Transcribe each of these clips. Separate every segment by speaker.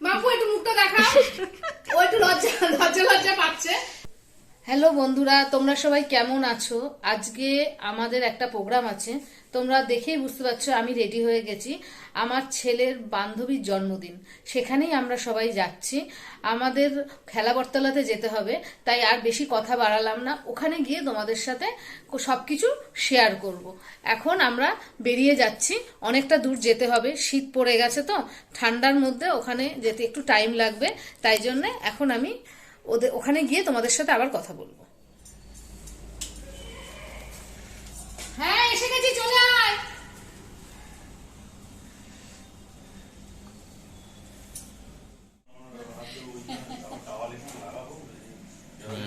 Speaker 1: বাবু একটু মুখটা দেখা ও একটু লজ্জা লজ্জা লজ্জা পাচ্ছে। হ্যালো বন্ধুরা, তোমরা সবাই কেমন আছো? আজকে আমাদের একটা প্রোগ্রাম আছে। তোমরা দেখেই বুঝতে পারছ আমি রেডি হয়ে গেছি। আমার ছেলের বান্ধবীর জন্মদিন, সেখানেই আমরা সবাই যাচ্ছি। আমাদের খেলাবরতলাতে যেতে হবে, তাই আর বেশি কথা বাড়ালাম না। ওখানে গিয়ে তোমাদের সাথে সবকিছু শেয়ার করব। এখন আমরা বেরিয়ে যাচ্ছি। অনেকটা দূর যেতে হবে, শীত পড়ে গেছে তো। ঠান্ডার মধ্যে ওখানে যেতে একটু টাইম লাগবে, তাই জন্য এখন আমি ওদের ওখানে গিয়ে তোমাদের সাথে আবার কথা বলব হ্যাঁ এসে গেছি চলে আয়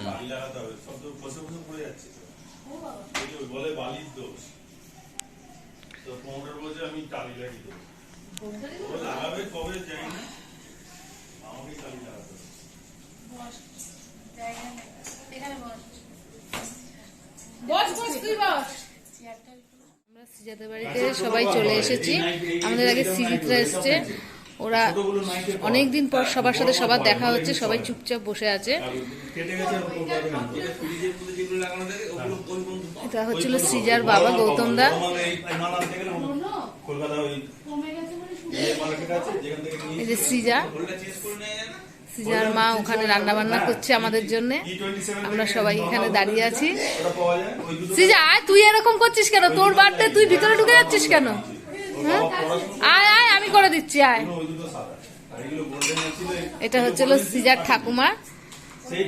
Speaker 2: বালি লাগাতে হবে সব তো বসে বসে পড়ে যাচ্ছে তো এই যে বলে বালির দোষ তো প্রমোটার বলছে আমি টালি লাগিয়ে দেবো ও লাগাবে কবে জানি না আমাকে টালি লাগাতে হবে
Speaker 1: বস বস তুই বস আমরা সিজাদের বাড়িতে সবাই চলে এসেছি। আমাদের আগে সিজিতরা এসছে। ওরা অনেকদিন পর সবার সাথে সবার দেখা হচ্ছে সবাই চুপচাপ বসে আছে। এটা হচ্ছিল সিজার বাবা গৌতম দা।
Speaker 2: মানে এই
Speaker 1: যে সিজা। সিজার মা ওখানে রান্না বান্না করছে আমাদের জন্য। আমরা সবাই এখানে দাঁড়িয়ে আছি। সিজা আয় তুই এরকম করছিস কেন? তোর বার্থডে তুই ভিতরে ঢুকে যাচ্ছিস কেন? হ্যাঁ? আয় আয় আমি করে দিচ্ছি আয়। এটা হচ্ছিল সিজার ঠাকুমা
Speaker 2: হয়ে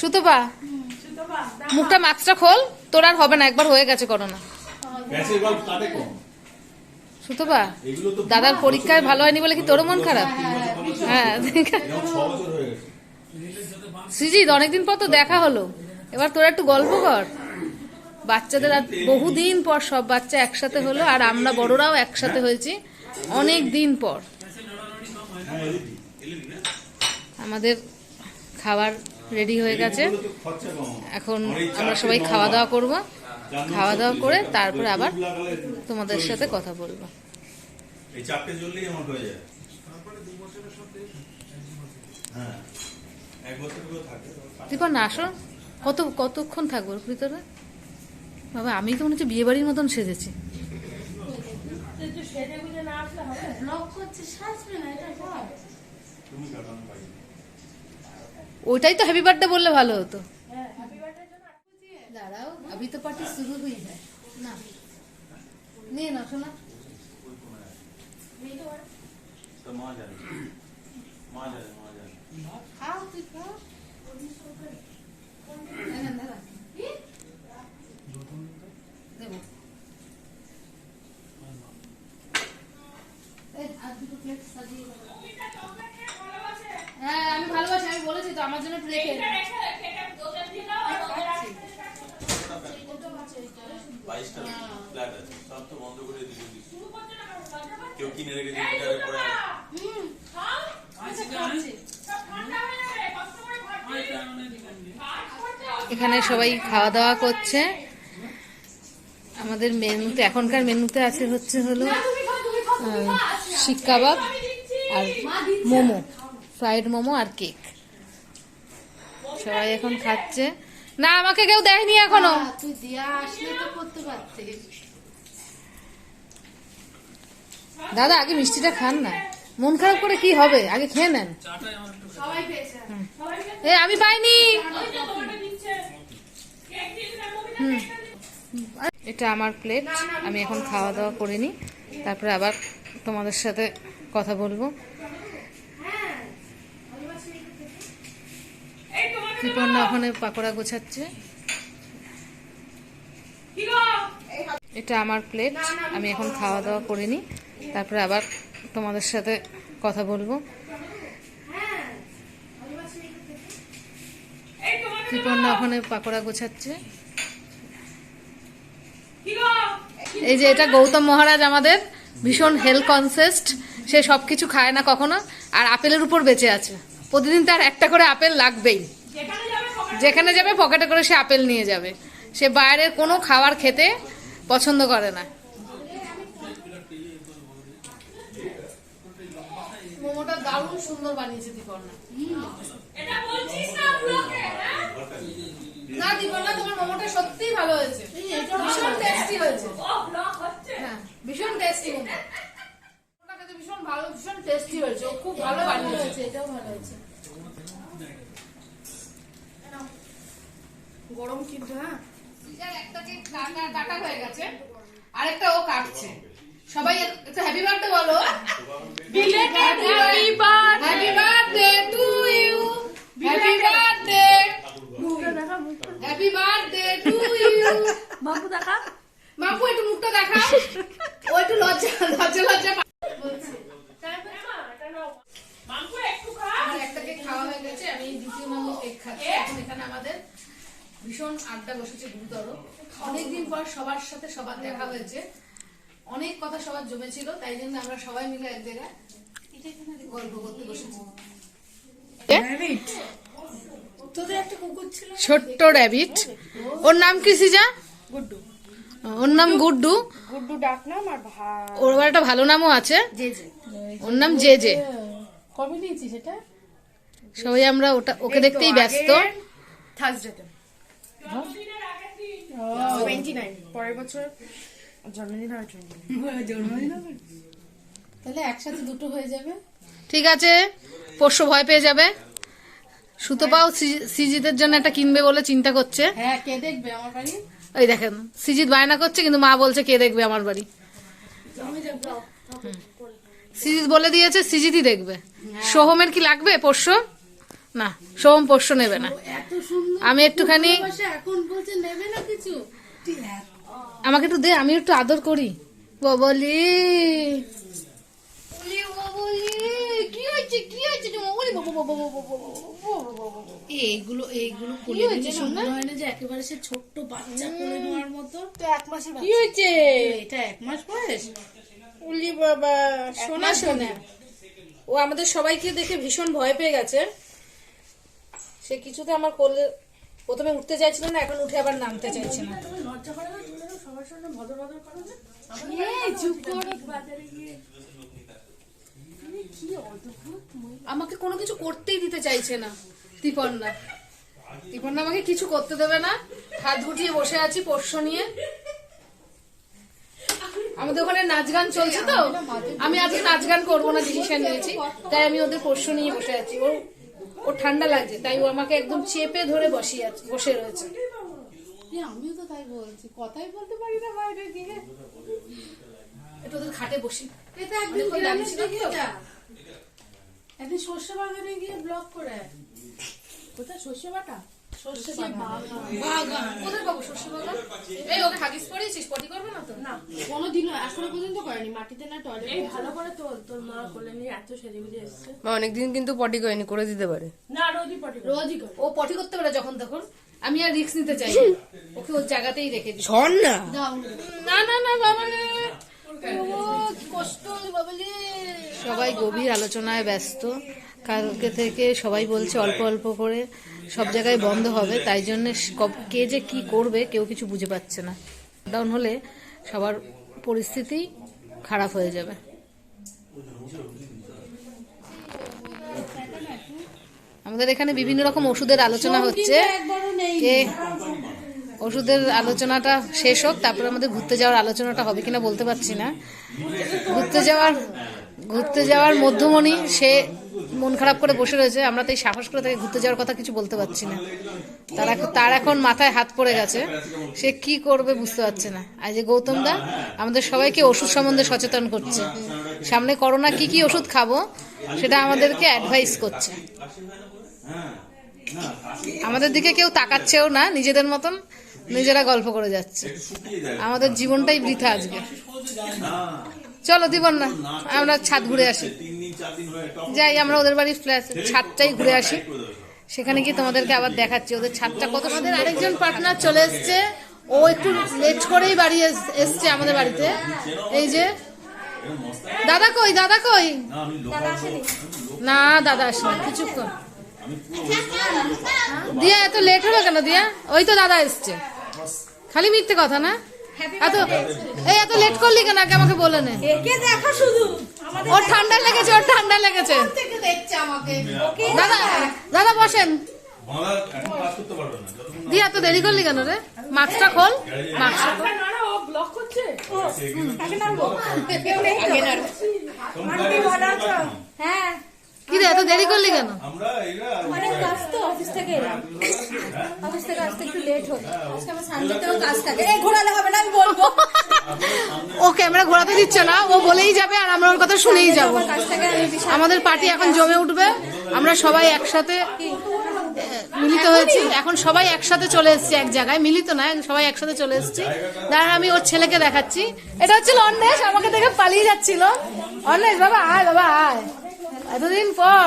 Speaker 1: সুতপা মুখটা মাস্কটা খোল তোর আর হবে না একবার হয়ে গেছে করোনা। সুতপা দাদার পরীক্ষায় ভালো হয়নি বলে কি তোরও মন খারাপ? হ্যাঁ
Speaker 2: ছ বছর
Speaker 1: সৃজিত অনেকদিন পর তো দেখা হলো। এবার তোরা একটু গল্প কর। বাচ্চাদের আর বহুদিন পর সব বাচ্চা একসাথে হলো আর আমরা বড়রাও একসাথে হয়েছি অনেক দিন পর। আমাদের খাবার রেডি হয়ে গেছে। এখন আমরা সবাই খাওয়া দাওয়া করব। খাওয়া দাওয়া করে তারপরে আবার তোমাদের সাথে কথা বলব।
Speaker 2: এই চারটে জ্বললেই আমার হয়ে যায়। হ্যাঁ এক বছর করে থাকে।
Speaker 1: দীপন না আসো। কত কতক্ষণ থাকব ভিতরে? বাবা আমি তো মনে হচ্ছে বিয়ে বাড়ির মতন সেজেছি। ওটাই তো হ্যাপি বার্থডে বললে ভালো হতো। দাঁড়াও আমি তো পার্টি শুরু হয়ে যায়। না। নিয়ে না শোনা। খাও তুই খাও। দাঁড়া। হ্যাঁ আমি ভালোবাসি আমি বলেছি তো আমার জন্য একটু রেখে
Speaker 2: বাইশটা ফ্ল্যাট আছে সব তো বন্ধ করে দিতে দিচ্ছি কেউ কিনে রেখে দিতে যাবে
Speaker 1: এখানে সবাই খাওয়া দাওয়া করছে। আমাদের মেনুতে এখনকার মেনুতে আছে হচ্ছে হলো শিক কাবাব আর মোমো ফ্রাইড মোমো আর কেক। সবাই এখন খাচ্ছে। না আমাকে কেউ দেয়নি
Speaker 3: এখনও।
Speaker 1: দাদা আগে মিষ্টিটা খান না। মন খারাপ করে কি হবে? আগে খেয়ে নেন। এ আমি পাইনি। এটা আমার প্লেট আমি এখন খাওয়া দাওয়া করিনি তারপরে আবার তোমাদের সাথে কথা বলব। কৃপন্না ওখানে পাকোড়া গোছাচ্ছে। এটা আমার প্লেট আমি এখন খাওয়া দাওয়া করিনি। তারপরে আবার তোমাদের সাথে কথা বলব। কৃপন্না ওখানে পাকোড়া গোছাচ্ছে। এই যে এটা গৌতম মহারাজ আমাদের ভীষণ হেলথ কনসেস্ট সে সব কিছু খায় না কখনো আর আপেলের উপর বেঁচে আছে। প্রতিদিন তার একটা করে আপেল লাগবেই। যেখানে যাবে পকেটে করে সে আপেল নিয়ে যাবে। সে বাইরের কোনো খাবার খেতে পছন্দ করে না। দারুণ সুন্দর বানিয়েছে দীপর্ণা না দীপর্ণা তোমার মোমোটা সত্যিই ভালো হয়েছে। ভীষণ টেস্টি হয়েছে। হ্যাঁ ভীষণ টেস্টি ভীষণ ভালো ভীষণ টেস্টি হয়েছে। খুব ভালো বানিয়েছে।
Speaker 3: এটাও ভালো হয়েছে। গরম কিন্তু হ্যাঁ।
Speaker 1: সিজার একটাকে কাটা কাটা হয়ে গেছে। আরেকটা ও কাটছে। সবাই একটু হ্যাপি বার্থডে বলো। Happy birthday to you happy birthday happy birthday to you
Speaker 3: বাবু দেখা
Speaker 1: মাপু একটু মুখটা দেখা ও একটু লজ্জা লজ্জা লজ্জা পা- বলছে আমার একটা কেক খাওয়া হয়ে গেছে আমি দ্বিতীয় নম্বর কেক খাচ্ছি। এখন এখানে আমাদের ভীষণ আড্ডা বসেছে গুরুতর। অনেকদিন পর সবার সাথে সবার দেখা হয়েছে। অনেক কথা সবার জমেছিল তাই জন্য আমরা সবাই মিলে এক জায়গায় গল্প করতে বসেছি
Speaker 3: তোদের একটা কুকুর ছিল
Speaker 1: ছোট্ট র্যাবিট। ওর নাম কি সিজা?
Speaker 3: গুড্ডু।
Speaker 1: ওর নাম গুড্ডু।
Speaker 3: গুড্ডু। ডাক নাম আর ভাই
Speaker 1: ওর একটা ভালো নামও আছে।
Speaker 3: J J.
Speaker 1: ওর নাম জে জে।
Speaker 3: কবে নিয়েছিস এটা?
Speaker 1: সবাই আমরা ওটা ওকে দেখতেই ব্যস্ত।
Speaker 3: থার্সডেতে পরের বছর জন্মদিন হবে জন্মদিন তাহলে একসাথে দুটো হয়ে যাবে।
Speaker 1: ঠিক আছে। পরশু ভয় পেয়ে যাবে। সুতোপাও সিজিতের জন্য একটা কিনবে বলে চিন্তা করছে।
Speaker 3: হ্যাঁ কে দেখবে আমার বাড়ি?
Speaker 1: ওই দেখেন সিজিত বায়না করছে কিন্তু মা বলছে কে দেখবে আমার বাড়ি।
Speaker 3: আমি
Speaker 1: সিজিত বলে দিয়েছে সিজিতই দেখবে। সোহমের কি লাগবে পোষ্য? না সোহম পোষ্য নেবে না। আমি একটুখানি
Speaker 3: ভালোবাসা এখন বলছে নেবে না কিছু?
Speaker 1: আমাকে একটু দে আমি একটু আদর করি। বলি, ববলি, কি হয়েছে কি হয়েছে
Speaker 3: সুন্দর হয় না যে একেবারে সে ছোট্ট বাচ্চা কোলে নেওয়ার মতো তো এক মাসের
Speaker 1: কি হয়েছে
Speaker 3: এটা এক মাস বয়স
Speaker 1: উলি বাবা ও আমাদের সবাইকে দেখে ভীষণ ভয় পেয়ে গেছে সে কিছুতে আমার কোলে প্রথমে উঠতে চাইছিল না এখন উঠে আবার নামতে চাইছে না
Speaker 3: চুপ করে বাজারে গিয়ে
Speaker 1: আমাকে কোনো কিছু করতেই দিতে চাইছে না তিপন্না। তিপন্না আমাকে কিছু করতে দেবে না। হাত গুটিয়ে বসে আছি পোষ্য নিয়ে। আমাদের ওখানে নাচ গান চলছে তো? আমি আজকে নাচ গান করব না ডিসিশন নিয়েছি। তাই আমি ওদের পোষ্য নিয়ে বসে আছি। ও ওর ঠান্ডা লাগছে তাই ও আমাকে একদম চেপে ধরে বসিয়ে আছে বসে রয়েছে।
Speaker 3: আমিও তো তাই বলছি। কথাই বলতে পারি না বাইরে গিয়ে।
Speaker 1: একটু ওদের খাটে বসি।
Speaker 3: এটা একদিন
Speaker 1: অনেকক্ষণ
Speaker 3: গ্রামে
Speaker 1: দাঁড়িয়ে ছিল
Speaker 3: দেখে
Speaker 1: তো।
Speaker 3: যা একদিন সর্ষে বাগানে গিয়ে ব্লগ করে। কোথায় সর্ষে বাটা? সর্ষে বাগান বাগান।
Speaker 1: কোথায় পাবো শস্য বাগান? এই ওকে হাগিস পড়িয়েছিস পটি করবে না তো?
Speaker 3: না কোনোদিনও এখনও পর্যন্ত করেনি। মাটিতে না টয়লেট
Speaker 4: এই ভালো করে তোর তোর মা কোলে নিয়ে এত সেজে গুজে এসছে।
Speaker 5: মা অনেকদিন কিন্তু পটি করেনি করে দিতে পারে।
Speaker 4: না রোজই পটি
Speaker 3: রোজই করে।
Speaker 1: ও পটি করতে পারে যখন তখন। আমি আর রিস্ক নিতে চাই না। ওকে ওর জায়গাতেই রেখে দিই।
Speaker 5: না।
Speaker 1: না না না বাবা রে।
Speaker 3: কষ্ট বাবলি
Speaker 1: সবাই গভীর আলোচনায় ব্যস্ত। কালকে থেকে সবাই বলছে অল্প অল্প করে সব জায়গায় বন্ধ হবে, তাই জন্য কে যে কি করবে কেউ কিছু বুঝে পাচ্ছে না। ডাউন হলে সবার পরিস্থিতি খারাপ হয়ে যাবে। আমাদের এখানে বিভিন্ন রকম ওষুধের আলোচনা হচ্ছে। কে ওষুধের আলোচনাটা শেষ হোক, তারপরে আমাদের ঘুরতে যাওয়ার আলোচনাটা হবে কিনা বলতে পারছি না। ঘুরতে যাওয়ার ঘুরতে যাওয়ার মধ্যমণি, সে মন খারাপ করে বসে রয়েছে, আমরা তাই সাহস করে তাকে ঘুরতে যাওয়ার কথা কিছু বলতে পারছি না। তার এখন- তার এখন মাথায় হাত পড়ে গেছে, সে কি করবে বুঝতে পারছে না। আর যে গৌতম দা, আমাদের সবাইকে ওষুধ সম্বন্ধে সচেতন করছে। সামনে করোনা কি কি ওষুধ খাব, সেটা আমাদেরকে অ্যাডভাইস করছে। আমাদের দিকে কেউ তাকাচ্ছেও না, নিজেদের মতন নিজেরা গল্প করে যাচ্ছে। আমাদের জীবনটাই বৃথা আজকে। চলো দিবন না, আমরা ছাদ ঘুরে আসি। যাই, আমরা ওদের বাড়ির ফ্ল্যাট ছাদটাই ঘুরে আসি। সেখানে কি তোমাদেরকে আবার দেখাচ্ছি। ওদের ছাদটা কত? আমাদের আরেকজন পার্টনার চলে এসছে। ও একটু লেট করেই বাড়ি এস- এসছে আমাদের বাড়িতে। এই যে, দাদা কই দাদা কই? না, দাদা আসেনি, কিছুক্ষণ। দিয়া, এত লেট হলো কেন দিয়া? ওই তো দাদা এসছে। খালি মিথ্যে কথা না? এত এই এত লেট করলি কেন? আগে আমাকে বলে নে।
Speaker 3: একে দেখা শুধু।
Speaker 1: ওর ঠান্ডা লেগেছে ওর ঠান্ডা লেগেছে। দাদা দাদা বসেন
Speaker 2: বাংলা এখন কাজ করতে পারবে না যতক্ষণ
Speaker 1: দিয়ে এত দেরি করলি কেন রে? মাস্কটা খোল। মাস্কটা
Speaker 3: আছো? হ্যাঁ।
Speaker 1: কি রে এত দেরি করলি কেন?
Speaker 2: আমরা
Speaker 3: অনেক কাজ তো অফিস থেকে এলাম। অফিস থেকে আসতে একটু লেট হলো। আজকে আমার সানডেতেও কাজ থাকে। এই ঘোরালে হবে না আমি বলব।
Speaker 1: ও ক্যামেরা ঘোরাতে দিচ্ছে না ও বলেই যাবে আর আমরা ওর কথা শুনেই যাব। আমাদের পার্টি এখন জমে উঠবে। আমরা সবাই একসাথে মিলিত হয়েছি। এখন সবাই একসাথে চলে এসেছি এক জায়গায় মিলিত না সবাই একসাথে চলে এসেছি। দাঁড়ান আমি ওর ছেলেকে দেখাচ্ছি। এটা হচ্ছে অন্বেষ আমাকে দেখে পালিয়ে যাচ্ছিল। অন্বেষ বাবা আয় বাবা আয়। এতদিন পর,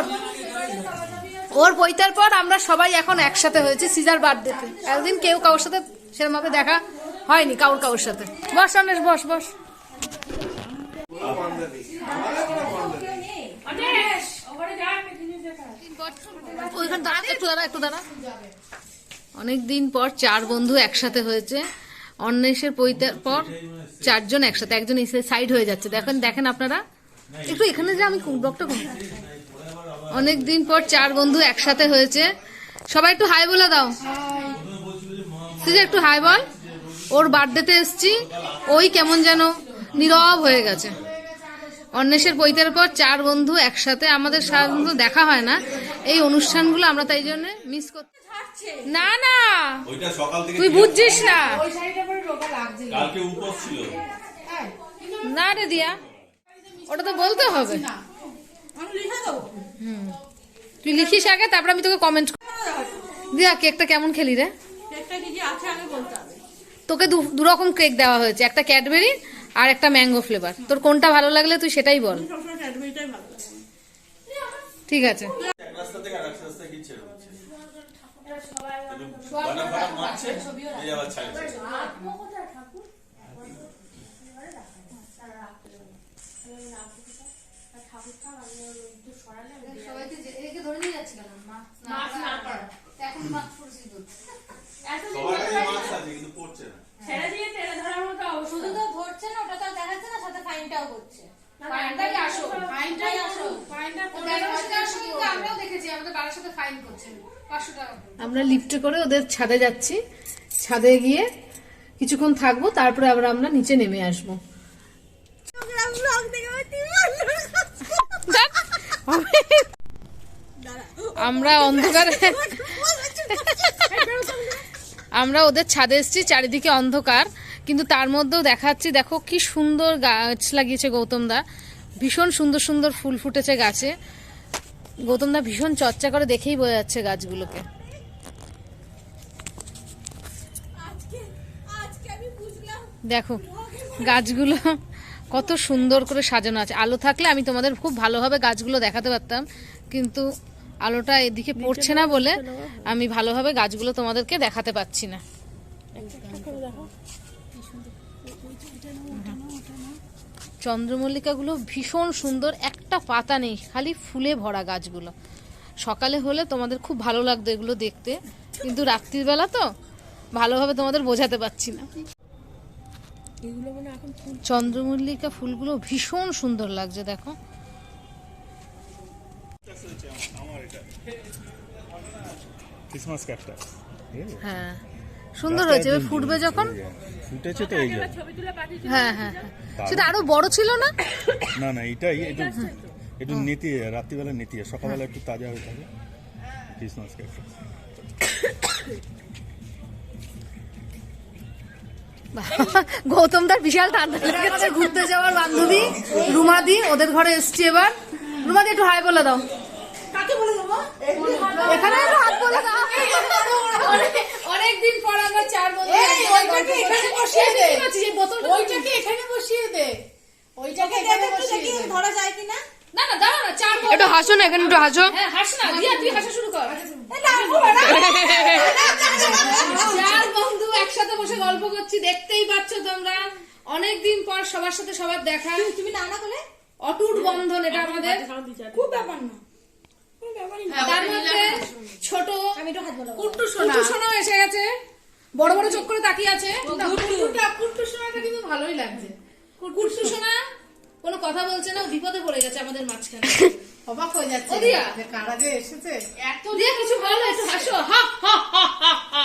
Speaker 1: ওর বইটার পর আমরা সবাই এখন একসাথে হয়েছি, সিজার বার্থডেতে। এতদিন কেউ কারোর সাথে সেরকম ভাবে দেখা হয়নি কাউর কারোর সাথে। বস অন্বেষ বস বস।
Speaker 4: অনেশ
Speaker 1: অনেকদিন পর চার বন্ধু একসাথে হয়েছে। অন্বেষের পৈতার পর চারজন একসাথে, একজন সাইড হয়ে যাচ্ছে। দেখেন দেখেন আপনারা। একটু এখানে যে আমি ব্লকটা কম অনেকদিন পর চার বন্ধু একসাথে হয়েছে। সবাই একটু হাই বলে দাও। তুই একটু হাই বল। ওর বার্থডেতে এসছি। ওই কেমন যেন নীরব হয়ে গেছে। অন্বেষের পৈতের পর চার বন্ধু একসাথে আমাদের সাধারণত দেখা হয় না। এই অনুষ্ঠানগুলো আমরা তাই জন্য মিস করতে না না।
Speaker 2: ওইটা সকাল থেকে
Speaker 1: তুই বুঝছিস না।
Speaker 2: কালকে উপোস ছিল।
Speaker 1: না রে দিয়া। ওটা তো বলতে হবে।
Speaker 3: আমি লিখে দেবো
Speaker 1: তুই লিখিস আগে তারপর আমি তোকে কমেন্ট দিয়া কেকটা কেমন খেলি রে? তোকে দু- রকম কেক দেওয়া হয়েছে একটা ক্যাডবেরি আর একটা ম্যাঙ্গো ফ্লেভার। তোর কোনটা ভালো লাগলে তুই সেটাই বল।
Speaker 3: সবসময় ক্যাডবেরিটাই ভালো লাগে।
Speaker 1: ঠিক আছে।
Speaker 2: এক রাস্তা থেকে আর এক রাস্তা কি ছেড়ে হচ্ছে বাটা ফাটা মারছে এই আবার ছাড়ছে সবার কাছে মাছ আছে কিন্তু পড়ছে না।
Speaker 4: ছেড়ে দিয়ে তেলে ধরার মতো
Speaker 3: শুধু তো ধরছে না ওটা তো দেখাচ্ছে না সাথে ফাইনটাও করছে।
Speaker 1: ফাইনটাই আসো
Speaker 4: ফাইনটাই আসো ফাইনটা
Speaker 1: আমরাও দেখেছি আমাদের বাবার সাথে ফাইন করছে। আমরা লিফটে করে ওদের ছাদে যাচ্ছি। ছাদে গিয়ে কিছুক্ষণ থাকব তারপরে আবার আমরা নিচে নেমে আসব। আমরা অন্ধকারে আমরা ওদের ছাদে এসেছি চারিদিকে অন্ধকার। কিন্তু তার মধ্যেও দেখাচ্ছি দেখো কি সুন্দর গাছ লাগিয়েছে গৌতম দা। ভীষণ সুন্দর সুন্দর ফুল ফুটেছে গাছে। গৌতম দা ভীষণ চর্চা করে দেখেই বোঝা যাচ্ছে গাছগুলোকে। দেখো গাছগুলো কত সুন্দর করে সাজানো আছে। আলো থাকলে আমি তোমাদের খুব ভালোভাবে গাছগুলো দেখাতে পারতাম। কিন্তু আলোটা এদিকে পড়ছে না বলে আমি ভালোভাবে গাছগুলো তোমাদেরকে দেখাতে পাচ্ছি না। চন্দ্রমল্লিকাগুলো ভীষণ সুন্দর একটা পাতা নেই খালি ফুলে ভরা গাছগুলো। সকালে হলে তোমাদের খুব ভালো লাগতো এগুলো দেখতে কিন্তু রাত্রির বেলা তো ভালোভাবে তোমাদের বোঝাতে পারছি না। চন্দ্রমল্লিকা ফুলগুলো ভীষণ সুন্দর লাগছে দেখো।
Speaker 6: ক্রিসমাস ক্যাকটাস
Speaker 1: হ্যাঁ সুন্দর হয়েছে। এবার ফুটবে যখন?
Speaker 6: ফুটেছে তো এই জন্য
Speaker 1: হ্যাঁ হ্যাঁ হ্যাঁ। সেটা আরও বড় ছিল না?
Speaker 6: না না এটাই একটু একটু নেতিয়ে রাত্রিবেলা নেতিয়ে সকালবেলা একটু তাজা হয়ে থাকে। ক্রিসমাস ক্যাকটাস
Speaker 1: গৌতম তার বিশাল ঠান্ডা লেগেছে ঘুরতে যাওয়ার বান্ধবী রুমাদি ওদের ঘরে এসছি এবার। রুমাদি একটু হাই বলে দাও। এখানে হাত বলে অনেকদিন পর আমরা চার বন্ধু
Speaker 3: এখানে বসিয়ে দে। ওইটাকে এখানে বসিয়ে দে ওইটাকে এখানে বসিয়ে দে ধরা যায় কিনা
Speaker 1: না না দাঁড়া না চার
Speaker 5: একটু হাসো না এখানে একটু হাসো
Speaker 1: হ্যাঁ হাস না দিয়া তুই হাসা শুরু কর চার বন্ধু একসাথে বসে গল্প করছি দেখতেই পাচ্ছ তোমরা অনেকদিন পর সবার সাথে সবার দেখা
Speaker 3: তুমি না না বলে
Speaker 1: অটুট বন্ধন এটা আমাদের
Speaker 3: খুব ব্যাপার না
Speaker 1: তার মধ্যে ছোট
Speaker 3: আমি একটু হাত বলব
Speaker 1: কুট্টু সোনা। সোনাও এসে গেছে। বড় বড় চোখ করে তাকিয়ে আছে। কুট্টু সোনাটা কিন্তু ভালোই লাগছে। কুট্টু সোনা। কোনো কথা বলছে না বিপদে পড়ে গেছে আমাদের মাঝখানে।
Speaker 3: অবাক হয়ে যাচ্ছে। কারা যে এসেছে?
Speaker 1: এত দিয়ে কিছু বলো একটু হাসো। হা হা হা হা হা।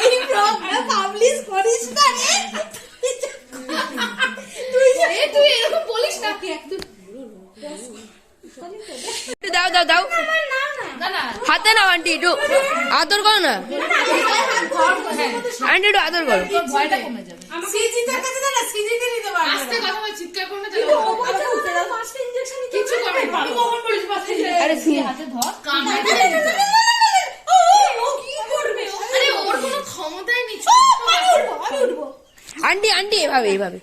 Speaker 3: এই প্রোগ্রাম পাবলিশ করিস না রে। তুই
Speaker 1: তুই এরকম বলিস না। কি একটু
Speaker 5: দাও দাও দাও। হাতে নাও আন্টি একটু আদর করো না। আন্টি একটু আদর করো। আন্টি আন্টি এভাবে এভাবে।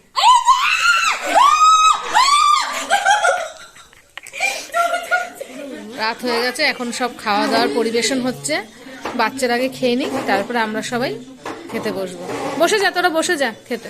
Speaker 1: রাত হয়ে গেছে, এখন সব খাওয়া দাওয়ার পরিবেশন হচ্ছে। বাচ্চারা আগে খেয়ে নিক, তারপরে আমরা সবাই খেতে বসবো। বসে যা, তোরা বসে যা খেতে।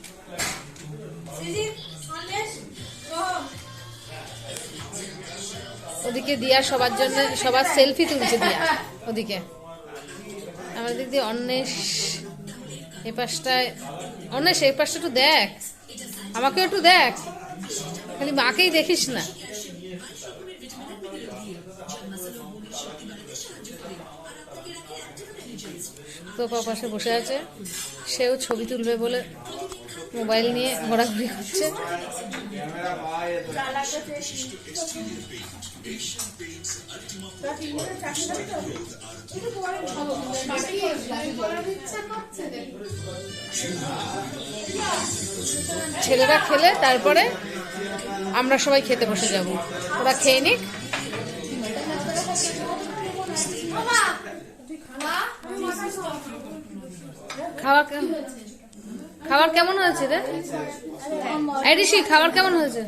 Speaker 1: ওদিকে দিয়া সবার জন্য, সবার সেলফি তুলছে দিয়া, ওদিকে। আমার দিক দিয়ে অন্বেষ, এ পাশটায়, অন্বেষ এই পাশটা একটু দেখ। আমাকে একটু দেখ। খালি মাকেই দেখিস না। তো পাশে বসে আছে। সেও ছবি তুলবে বলে মোবাইল নিয়ে ঘোরাঘুরি করছে। ছেলেরা খেলে, তারপরে আমরা সবাই খেতে বসে যাব। ওরা খেয়ে নিক। খাওয়া খাবার কেমন হয়েছে রে? খাবার কেমন হয়েছে?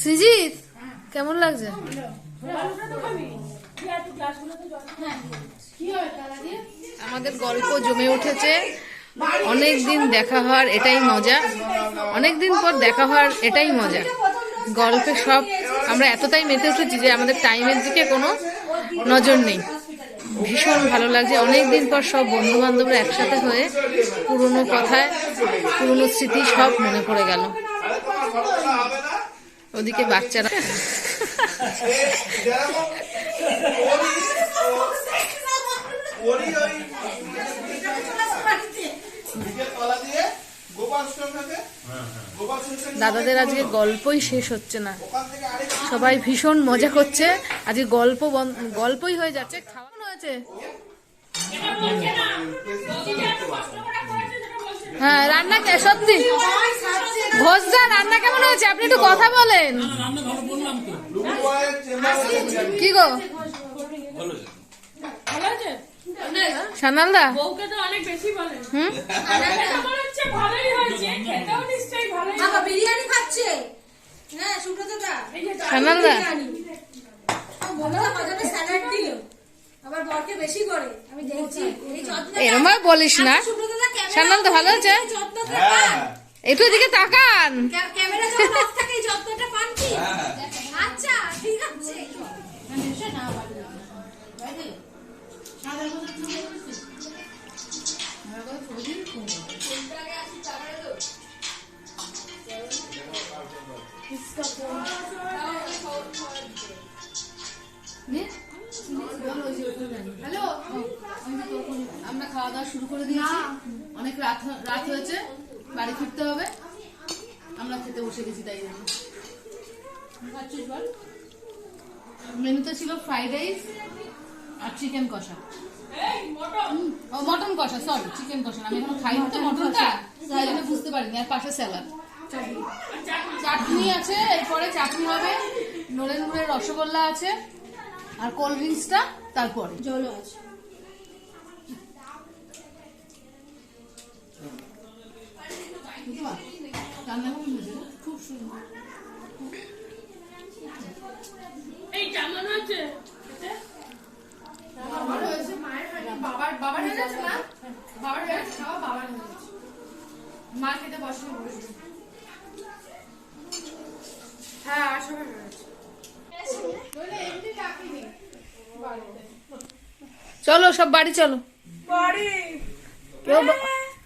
Speaker 1: সৃজিত, কেমন লাগছে? আমাদের গল্প জমে উঠেছে। অনেক দিন দেখা হওয়ার এটাই মজা। অনেক দিন পর দেখা হওয়ার এটাই মজা। গল্পে সব আমরা এতটাই মেতে উঠেছি যে আমাদের টাইমের দিকে কোনো নজর নেই। ভীষণ ভালো লাগছে। অনেক দিন পর সব বন্ধু বান্ধবরা একসাথে হয়ে পুরনো কথায়, পুরনো স্মৃতি সব মনে পড়ে গেল। ওদিকে বাচ্চারা দাদাদের আজকে গল্পই শেষ হচ্ছে না। সবাই ভীষণ মজা করছে। আজকে গল্প গল্পই হয়ে যাচ্ছে। খাওয়ানো হয়েছে হ্যাঁ রান্না কে? সত্যি? ঘোষদা রান্না কেমন হয়েছে? আপনি একটু কথা বলেন। কি গো
Speaker 4: ভালো
Speaker 1: সানালদা হুম
Speaker 4: দেখে মনে হচ্ছে ভালোই হয়েছে খেতেও নিশ্চয়ই ভালোই
Speaker 3: বাবা বিরিয়ানি খাচ্ছে? হ্যাঁ সুব্রতদা।
Speaker 1: সানালদা
Speaker 3: স্যালাড দিল। আবার বরকে বেশি করে। আমি দেখছি
Speaker 1: এরম বলিস না।
Speaker 3: ক্যামেরা
Speaker 1: সানালদা ভালো আছে।
Speaker 7: হ্যাঁ।
Speaker 1: একটু এদিকে তাকান।
Speaker 3: ক্যামেরা যখন অফ থাকে যত্নটা পান কি? আচ্ছা ঠিক আছে।
Speaker 1: হ্যালো? আমরা খাওয়া দাওয়া শুরু করে দিয়েছি। অনেক রাত রাত হয়েছে বাড়ি ফিরতে হবে। আমরা খেতে বসে গেছি তাই জন্য। মেনুতে ছিল ফ্রাইড রাইস আর চিকেন কষা।
Speaker 4: মটন!
Speaker 1: ও মটন কষা সরি চিকেন কষা আমি এখনও খাইনি তো মটনটা। তাই জন্য বুঝতে পারিনি আর পাশে স্যালাড চাটনি। আছে এরপরে চাটনি হবে। নরেন্দ্রের রসগোল্লা আছে আর কোল্ড ড্রিঙ্কসটা তারপরে?
Speaker 3: জলও আছে।
Speaker 1: রান্না খুব সুন্দর।
Speaker 4: এই কেমন হয়েছে
Speaker 3: বাবার হয়েছে মায়ের বাবার বাবার হয়ে বাবার গেছে বাবার মা খেতে বসে বসে হ্যাঁ এমনি ডাকিনি
Speaker 1: চলো সব বাড়ি চলো। কেউ বা-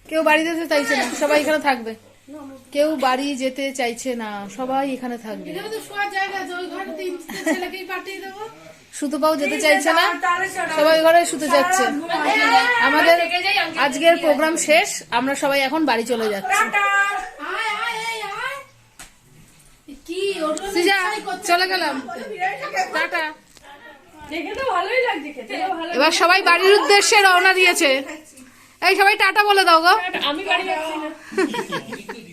Speaker 1: কেউ বাড়ি যেতে চাইছে না সবাই এখানে থাকবে। কেউ বাড়ি যেতে চাইছে না সবাই এখানে থাকবে। সুতোপাও যেতে চাইছে না সবাই ঘরে শুতে যাচ্ছে আমাদের আজকের প্রোগ্রাম শেষ আমরা সবাই এখন বাড়ি চলে যাচ্ছি। চলে গেলাম। টাটা
Speaker 4: দেখে তো ভালোই লাগছে খেতে ভালো
Speaker 1: এবার সবাই বাড়ির উদ্দেশ্যে রওনা দিয়েছে। এই সবাই টাটা বলে দাও গো।
Speaker 4: আমি বাড়ি যাচ্ছি না।